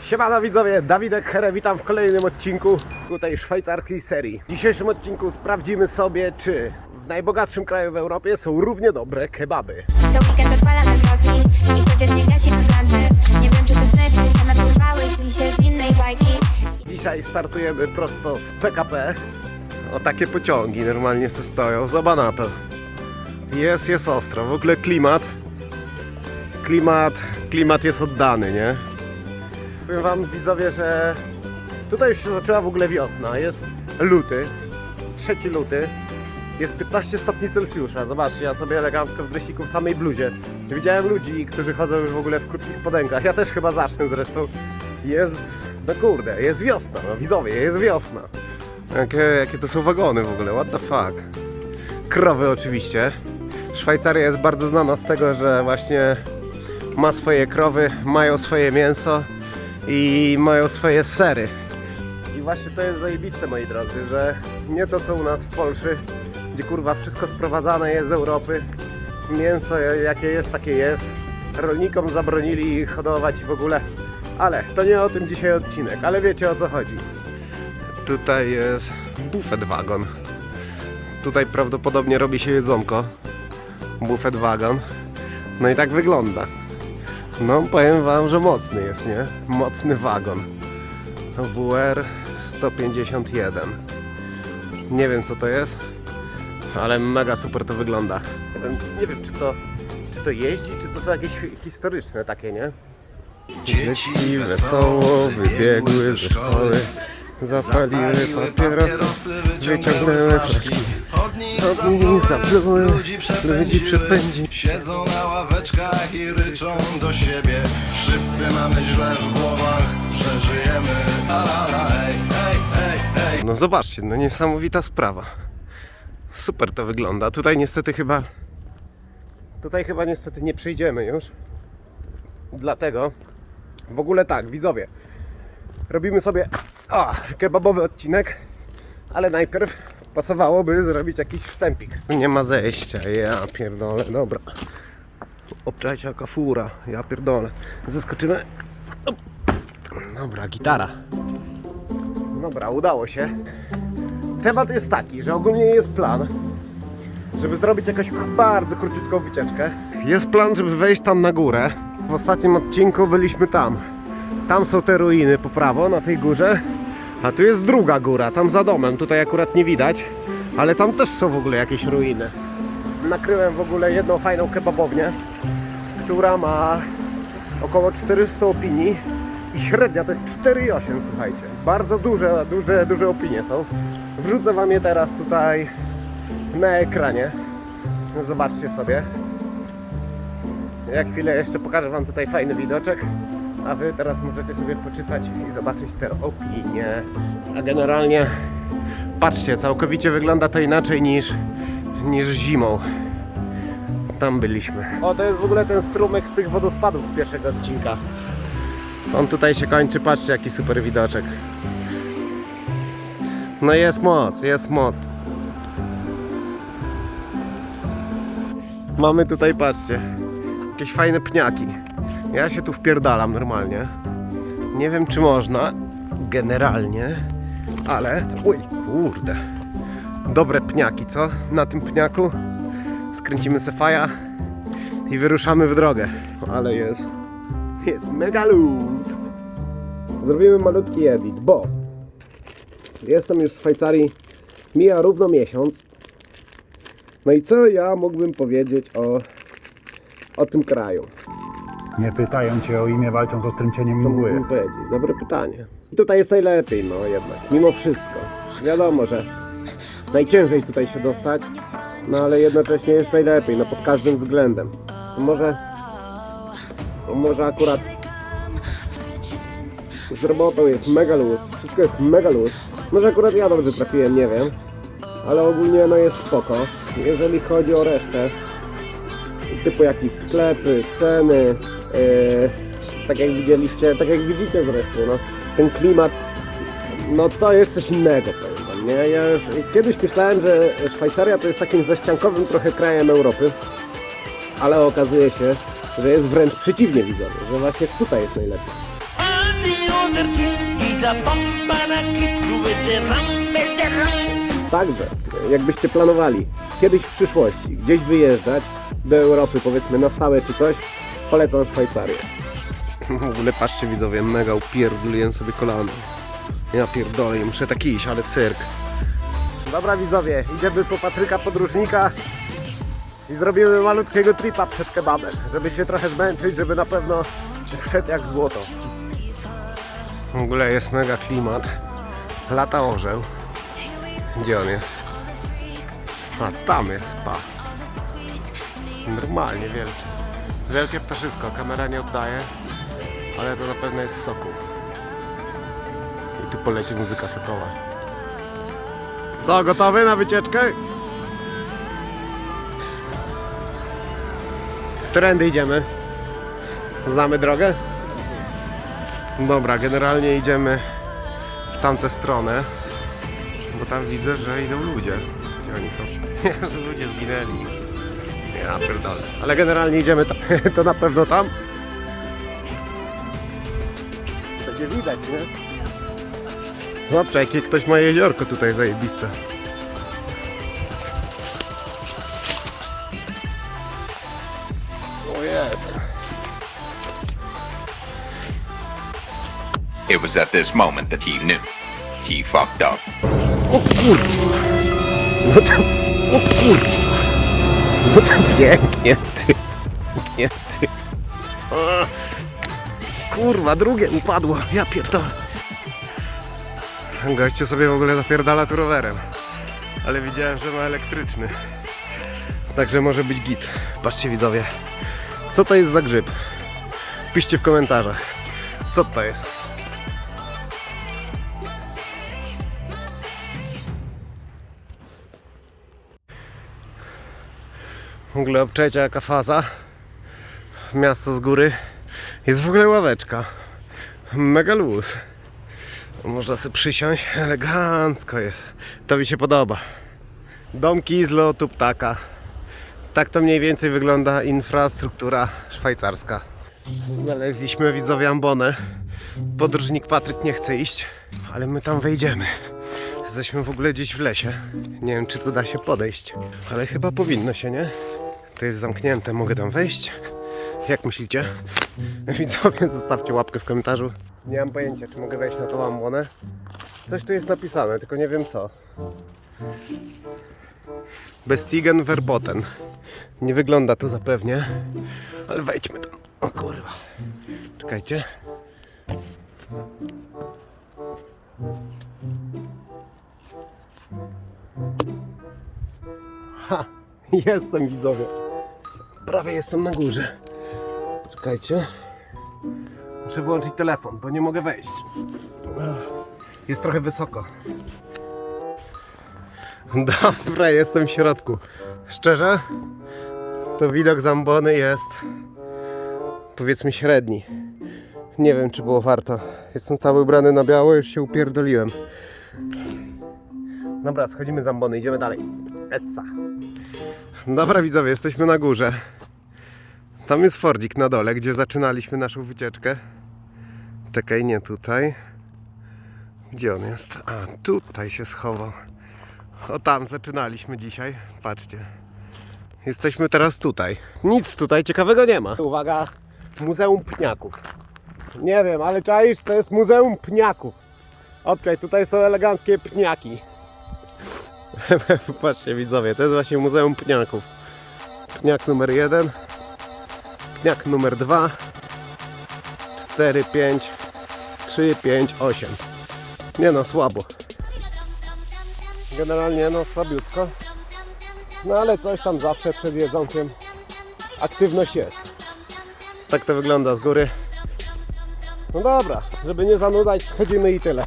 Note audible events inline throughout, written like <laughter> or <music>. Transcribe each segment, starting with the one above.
Siemano widzowie, Dawidek Here, witam w kolejnym odcinku tej szwajcarskiej serii. W dzisiejszym odcinku sprawdzimy sobie, czy w najbogatszym kraju w Europie są równie dobre kebaby. Co weekend odpalamy vloggi i codziennie Nie wiem czy to sny, czy mi się z innej bajki Dzisiaj startujemy prosto z PKP. O takie pociągi normalnie se stoją, zobacz na to. Jest, jest ostro, w ogóle klimat. Klimat, klimat jest oddany, nie? Powiem wam widzowie, że tutaj już się zaczęła w ogóle wiosna. Jest luty, 3 luty. Jest 15 stopni Celsjusza. Zobaczcie, ja sobie elegancko w dresiku w samej bluzie. Widziałem ludzi, którzy chodzą już w ogóle w krótkich spodenkach. Ja też chyba zacznę zresztą. Jest, no kurde, jest wiosna, no widzowie, jest wiosna. Jakie, jakie to są wagony w ogóle, what the fuck. Krowy oczywiście. Szwajcaria jest bardzo znana z tego, że właśnie ma swoje krowy, mają swoje mięso i mają swoje sery. I właśnie to jest zajebiste, moi drodzy, że nie to co u nas w Polsce, gdzie kurwa wszystko sprowadzane jest z Europy. Mięso jakie jest, takie jest. Rolnikom zabronili hodować w ogóle. Ale to nie o tym dzisiaj odcinek, ale wiecie o co chodzi. Tutaj jest bufet wagon. Tutaj prawdopodobnie robi się jedzonko. Bufet wagon. No i tak wygląda. No powiem wam, że mocny jest, nie? Mocny wagon. WR 151. Nie wiem co to jest, ale mega super to wygląda. Nie wiem, nie wiem czy to czy to jeździ, czy to są jakieś hi- historyczne takie, nie? Dzieci wesoło wybiegły ze szkoły, zapaliły papierosy, wyciągnęły flaszki. Od nich zapluły, ludzi przepędzi. Siedzą na ławeczkach i ryczą do siebie Wszyscy mamy źle w głowach, że żyjemy Alala, ej, ej, ej, ej No zobaczcie, no niesamowita sprawa. Super to wygląda. Tutaj niestety chyba. Tutaj chyba niestety nie przejdziemy już. Dlatego w ogóle tak, widzowie. Robimy sobie o, kebabowy odcinek, ale najpierw pasowałoby zrobić jakiś wstępik. Nie ma zejścia, ja pierdolę, dobra. Obczajcie jaka fura, ja pierdolę. Zeskoczymy. Dobra, gitara. Dobra, udało się. Temat jest taki, że ogólnie jest plan, żeby zrobić jakąś bardzo króciutką wycieczkę. Jest plan, żeby wejść tam na górę. W ostatnim odcinku byliśmy tam. Tam są te ruiny po prawo, na tej górze. A tu jest druga góra, tam za domem. Tutaj akurat nie widać, ale tam też są w ogóle jakieś ruiny. Nakryłem w ogóle jedną fajną kebabownię, która ma około 400 opinii i średnia to jest 4,8 słuchajcie. Bardzo duże, duże, duże opinie są. Wrzucę wam je teraz tutaj na ekranie. Zobaczcie sobie. Ja chwilę jeszcze pokażę wam tutaj fajny widoczek. A wy teraz możecie sobie poczytać i zobaczyć te opinie. A generalnie patrzcie, całkowicie wygląda to inaczej niż, niż zimą. Tam byliśmy. O, to jest w ogóle ten strumyk z tych wodospadów z pierwszego odcinka. On tutaj się kończy, patrzcie jaki super widoczek. No jest moc, jest moc. Mamy tutaj, patrzcie, jakieś fajne pniaki. Ja się tu wpierdalam normalnie. Nie wiem czy można, generalnie, ale... Uj, kurde. Dobre pniaki, co? Na tym pniaku skręcimy sefaja i wyruszamy w drogę. Ale jest jest mega luz. Zrobimy malutki edit, bo jestem już w Szwajcarii, mija równo miesiąc. No i co ja mógłbym powiedzieć o, o tym kraju? Nie pytają cię o imię, walczą z ostrym cieniem Co mgły. mógłbym powiedzieć? Dobre pytanie. I tutaj jest najlepiej, no jednak, mimo wszystko. Wiadomo, że najciężej tutaj się dostać, no ale jednocześnie jest najlepiej, no pod każdym względem. Może, może akurat z robotą jest mega luz, wszystko jest mega luz. Może akurat ja dobrze trafiłem, nie wiem, ale ogólnie no jest spoko. Jeżeli chodzi o resztę, typu jakieś sklepy, ceny, tak jak widzieliście, tak jak widzicie zresztą, no, ten klimat, no to jest coś innego, powiem wam, nie? Ja już kiedyś myślałem, że Szwajcaria to jest takim zaściankowym trochę krajem Europy, ale okazuje się, że jest wręcz przeciwnie widzowie, że właśnie tutaj jest najlepiej. Także, jakbyście planowali kiedyś w przyszłości gdzieś wyjeżdżać do Europy, powiedzmy na stałe czy coś, polecam Szwajcarię. <laughs> W ogóle patrzcie widzowie, mega upierduliłem sobie kolano. Ja pierdolę, muszę tak iść, ale cyrk. Dobra widzowie, idziemy po Patryka Podróżnika i zrobimy malutkiego tripa przed kebabem, żeby się trochę zmęczyć, żeby na pewno wszedł jak złoto. W ogóle jest mega klimat. Lata orzeł. Gdzie on jest? A tam jest spa. Normalnie wielkie. Wielkie ptaszysko, kamera nie oddaje, ale to na pewno jest soku. I tu poleci muzyka sokowa. Co, gotowy na wycieczkę? Którędy idziemy? Znamy drogę? Dobra, generalnie idziemy w tamtę stronę. Bo tam widzę, że idą ludzie. Gdzie oni są? Jezu, <laughs> ludzie zginęli. Ja pierdolę. Ale generalnie idziemy tam. <laughs> To na pewno tam. Będzie widać, nie? Dobrze, jakie ktoś ma jeziorko tutaj zajebiste. O jest. It was at this moment that he knew. He fucked up. O kurwa. No to... O kurwa. <laughs> No to pięknie, ty. Nie, ty. O, kurwa, drugie upadło. Ja pierdolę. Gościu sobie w ogóle zapierdala tu rowerem. Ale widziałem, że ma elektryczny. Także może być git. Patrzcie widzowie. Co to jest za grzyb? Piszcie w komentarzach. Co to jest? W ogóle obczajcie jaka faza. Miasto z góry. Jest w ogóle ławeczka. Mega luz. Można sobie przysiąść. Elegancko jest. To mi się podoba. Domki z lotu ptaka. Tak to mniej więcej wygląda infrastruktura szwajcarska. Znaleźliśmy widzowie ambonę. Podróżnik Patryk nie chce iść, ale my tam wejdziemy. Jesteśmy w ogóle gdzieś w lesie. Nie wiem, czy tu da się podejść, ale chyba powinno się, nie? To jest zamknięte, mogę tam wejść? Jak myślicie? Widzowie, zostawcie łapkę w komentarzu. Nie mam pojęcia, czy mogę wejść na tą ambonę. Coś tu jest napisane, tylko nie wiem co. Bestigen Verboten. Nie wygląda to zapewnie, ale wejdźmy tam. O kurwa. Czekajcie. Ha! Jestem widzowie. Prawie jestem na górze. Czekajcie. Muszę wyłączyć telefon, bo nie mogę wejść. Jest trochę wysoko. Dobra, jestem w środku. Szczerze, to widok zambony jest powiedzmy średni. Nie wiem, czy było warto. Jestem cały ubrany na biało, już się upierdoliłem. Dobra, schodzimy z ambony, idziemy dalej. Essa. Dobra widzowie, jesteśmy na górze. Tam jest Fordzik na dole, gdzie zaczynaliśmy naszą wycieczkę. Czekaj, nie tutaj. Gdzie on jest? A, tutaj się schował. O tam zaczynaliśmy dzisiaj. Patrzcie. Jesteśmy teraz tutaj. Nic tutaj ciekawego nie ma. Uwaga, Muzeum Pniaków. Nie wiem, ale czaisz, to jest Muzeum Pniaków. Obczaj, tutaj są eleganckie pniaki. <laughs> Patrzcie widzowie, to jest właśnie Muzeum Pniaków. Pniak numer jeden, pniak numer dwa, cztery, pięć, trzy, pięć, osiem. Nie no, słabo. Generalnie no słabiutko. No ale coś tam zawsze przed jedzonkiem aktywność jest. Tak to wygląda z góry. No dobra, żeby nie zanudzać, schodzimy i tyle.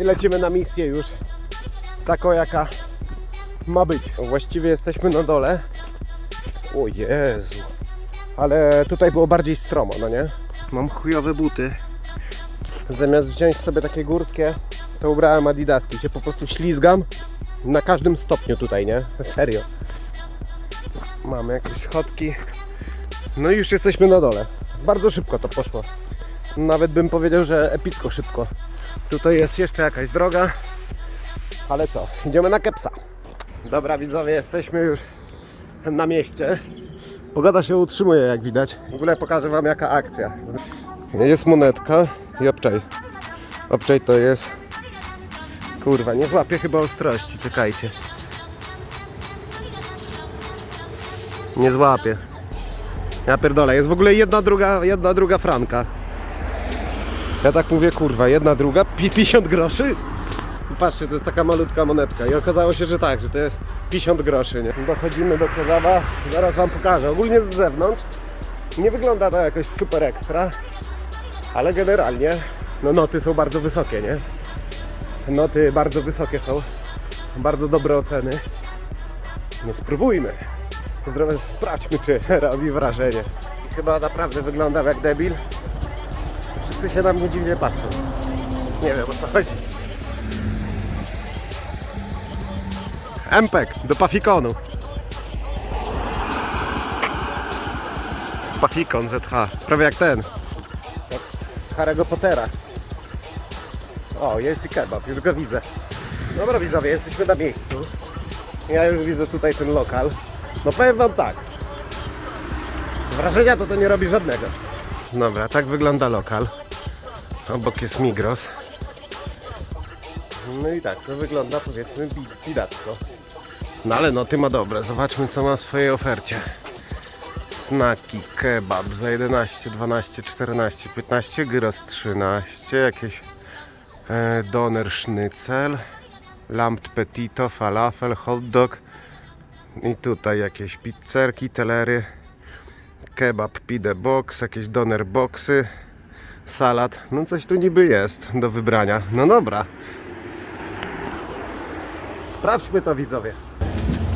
I lecimy na misję już. Taką jaka ma być. Właściwie jesteśmy na dole. O Jezu. Ale tutaj było bardziej stromo, no nie? Mam chujowe buty. Zamiast wziąć sobie takie górskie, to ubrałem adidaski. Się po prostu ślizgam na każdym stopniu tutaj, nie? Serio. Mamy jakieś schodki. No i już jesteśmy na dole. Bardzo szybko to poszło. Nawet bym powiedział, że epicko szybko. Tutaj jest jeszcze jakaś droga. Ale co, idziemy na kepsa. Dobra widzowie, jesteśmy już na mieście. Pogoda się utrzymuje jak widać. W ogóle pokażę wam jaka akcja. Jest monetka i obczaj. Obczaj to jest... Kurwa, nie złapię chyba ostrości, czekajcie. Nie złapię. Ja pierdolę, jest w ogóle jedna druga, jedna druga franka. Ja tak mówię, kurwa, jedna druga, pi- 50 groszy? Patrzcie, to jest taka malutka monetka i okazało się, że tak, że to jest 50 groszy, nie? Dochodzimy do kebaba, zaraz wam pokażę. Ogólnie z zewnątrz nie wygląda to jakoś super ekstra, ale generalnie no noty są bardzo wysokie, nie? Noty bardzo wysokie są, bardzo dobre oceny. No spróbujmy. Zdrowe, sprawdźmy, czy <laughs> robi wrażenie. Chyba naprawdę wyglądam jak debil. Wszyscy się na mnie dziwnie patrzą. Nie wiem o co chodzi. Empek do Pafikonu. Pafikon ZH. Prawie jak ten. Jak z Harry'ego Pottera. O, jest i kebab, już go widzę. Dobra widzowie, jesteśmy na miejscu. Ja już widzę tutaj ten lokal. No powiem wam tak. Wrażenia to to nie robi żadnego. Dobra, tak wygląda lokal. Obok jest Migros. No i tak, to wygląda powiedzmy bi- bidacko. No ale no ty ma dobre, zobaczmy co ma w swojej ofercie. Snaki, kebab za 11, 12, 14, 15, gyros 13, jakieś e, doner sznycel, lampt petito, falafel, hot dog i tutaj jakieś pizzerki, telery, kebab pide box, jakieś doner boxy, salat, no coś tu niby jest do wybrania. No dobra. Sprawdźmy to widzowie.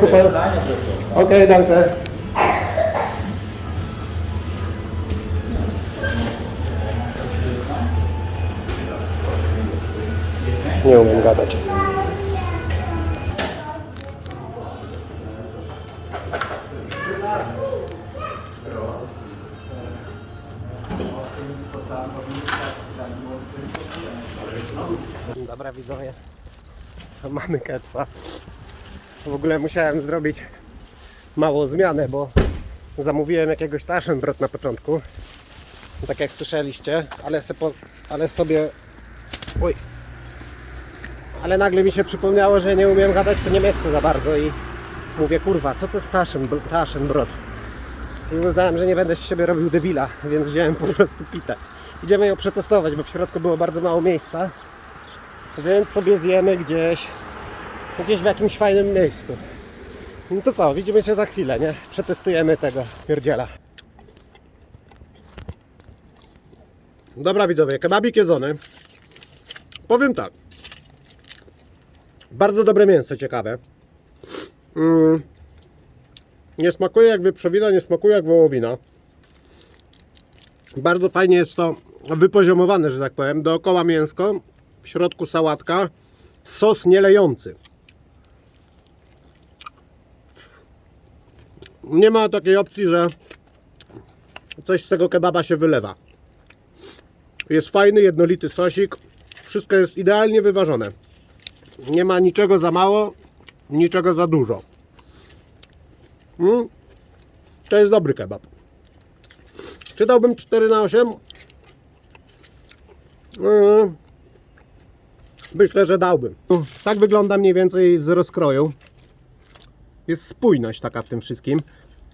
Super. Okay, danke. Nie umiem gadać. Dobra widzowie, mamy kepsa. W ogóle musiałem zrobić małą zmianę, bo zamówiłem jakiegoś Taschenbrot na początku. Tak jak słyszeliście, ale, se po, ale sobie... Oj, ale nagle mi się przypomniało, że nie umiem gadać po niemiecku za bardzo i mówię, kurwa, co to jest Taschen, Taschenbrot? I uznałem, że nie będę z siebie robił debila, więc wziąłem po prostu pitę. Idziemy ją przetestować, bo w środku było bardzo mało miejsca, więc sobie zjemy gdzieś, gdzieś w jakimś fajnym miejscu. No to co, widzimy się za chwilę, nie? Przetestujemy tego pierdziela. Dobra widzowie, kebabik jedzony. Powiem tak. Bardzo dobre mięso, ciekawe. Mm. Nie smakuje jak wieprzowina, nie smakuje jak wołowina. Bardzo fajnie jest to wypoziomowane, że tak powiem. Dookoła mięsko, w środku sałatka, sos nielejący. Nie ma takiej opcji, że coś z tego kebaba się wylewa. Jest fajny, jednolity sosik. Wszystko jest idealnie wyważone. Nie ma niczego za mało, niczego za dużo. Mm. To jest dobry kebab. Czy dałbym 4 na 8? Mm. Myślę, że dałbym. Tak wygląda mniej więcej z rozkroju. Jest spójność taka w tym wszystkim.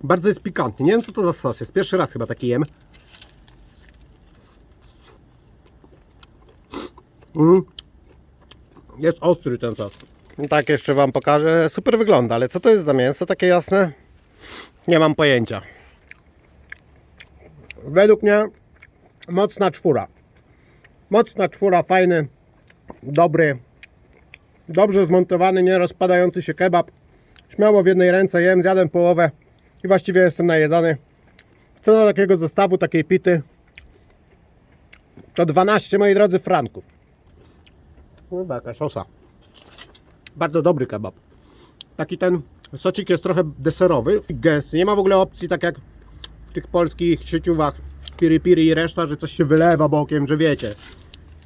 Bardzo jest pikantny. Nie wiem co to za sos jest. Pierwszy raz chyba taki jem. Mm. Jest ostry ten sos. Tak jeszcze Wam pokażę. Super wygląda, ale co to jest za mięso takie jasne? Nie mam pojęcia. Według mnie mocna czwóra. Mocna czwóra, fajny, dobry, dobrze zmontowany, nie rozpadający się kebab. Śmiało w jednej ręce jem, zjadłem połowę i właściwie jestem najedzony. Cena takiego zestawu, takiej pity to 12, moi drodzy, franków. No taka szosa. Bardzo dobry kebab. Taki ten socik jest trochę deserowy, gęsty. Nie ma w ogóle opcji, tak jak w tych polskich sieciówach piri piri i reszta, że coś się wylewa bokiem, że wiecie,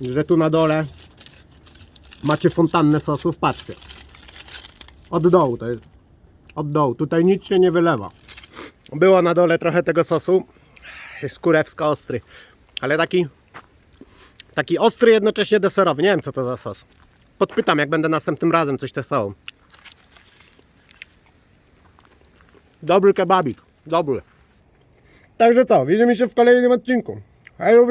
że tu na dole macie fontannę sosów. Patrzcie. Od dołu to jest. Od dołu. Tutaj nic się nie wylewa. Było na dole trochę tego sosu. Jest kurewsko ostry. Ale taki taki ostry, jednocześnie deserowy. Nie wiem co to za sos. Podpytam jak będę następnym razem coś testował. Dobry kebabik. Dobry. Także co, widzimy się w kolejnym odcinku. Hej,